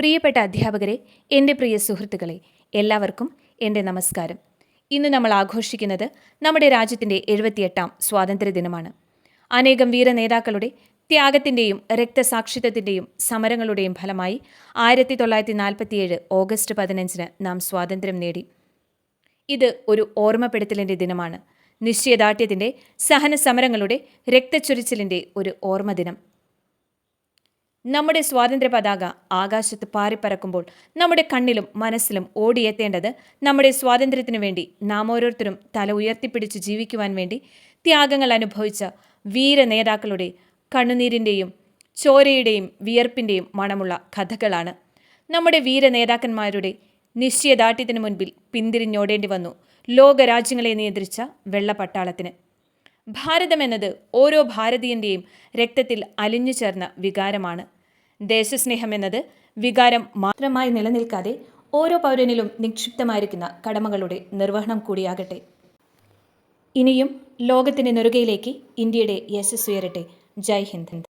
പ്രിയപ്പെട്ട അധ്യാപകരെ എന്റെ പ്രിയ സുഹൃത്തുക്കളെ എല്ലാവർക്കും എന്റെ നമസ്കാരം. ഇന്ന് നമ്മൾ ആഘോഷിക്കുന്നത് നമ്മുടെ രാജ്യത്തിന്റെ എഴുപത്തിയെട്ടാം സ്വാതന്ത്ര്യദിനമാണ് അനേകം വീര നേതാക്കളുടെ ത്യാഗത്തിന്റെയും രക്തസാക്ഷിത്വത്തിന്റെയും സമരങ്ങളുടെയും ഫലമായി ആയിരത്തി തൊള്ളായിരത്തി നാൽപ്പത്തിയേഴ് ഓഗസ്റ്റ് പതിനഞ്ചിന് നാം സ്വാതന്ത്ര്യം നേടി. ഇത് ഒരു ഓർമ്മപ്പെടുത്തലിന്റെ ദിനമാണ്. നിശ്ചയദാർഢ്യത്തിന്റെ സഹന സമരങ്ങളുടെ രക്തച്ചൊരിച്ചിലിന്റെ ഒരു ഓർമ്മ ദിനം നമ്മുടെ സ്വാതന്ത്ര്യ പതാക ആകാശത്ത് പാറിപ്പറക്കുമ്പോൾ നമ്മുടെ കണ്ണിലും മനസ്സിലും ഓടിയെത്തേണ്ടത് നമ്മുടെ സ്വാതന്ത്ര്യത്തിനു വേണ്ടി നാം ഓരോരുത്തരും തല ഉയർത്തിപ്പിടിച്ച് ജീവിക്കുവാൻ വേണ്ടി ത്യാഗങ്ങൾ അനുഭവിച്ച വീര നേതാക്കളുടെ കണ്ണുനീരിന്റെയും ചോരയുടെയും വിയർപ്പിന്റെയും മണമുള്ള കഥകളാണ്. നമ്മുടെ വീര നേതാക്കന്മാരുടെ നിശ്ചയദാർഢ്യത്തിന് മുൻപിൽ പിന്തിരിഞ്ഞോടേണ്ടി വന്നു. ലോകരാജ്യങ്ങളെ നിയന്ത്രിച്ച വെള്ളപ്പട്ടാളത്തിന്. ഭാരതം എന്നത് ഓരോ ഭാരതീയന്റെയും രക്തത്തിൽ അലിഞ്ഞു ചേർന്ന വികാരമാണ്. ദേശസ്നേഹം എന്നത് വികാരം മാത്രമായി നിലനിൽക്കാതെ ഓരോ പൗരനിലും നിക്ഷിപ്തമായിരിക്കുന്ന കടമകളുടെ നിർവഹണം കൂടിയാകട്ടെ. ഇനിയും ലോകത്തിന്റെ നെറുകയിലേക്ക് ഇന്ത്യയുടെ യശസ് ഉയരട്ടെ. ജയ് ഹിന്ദ്.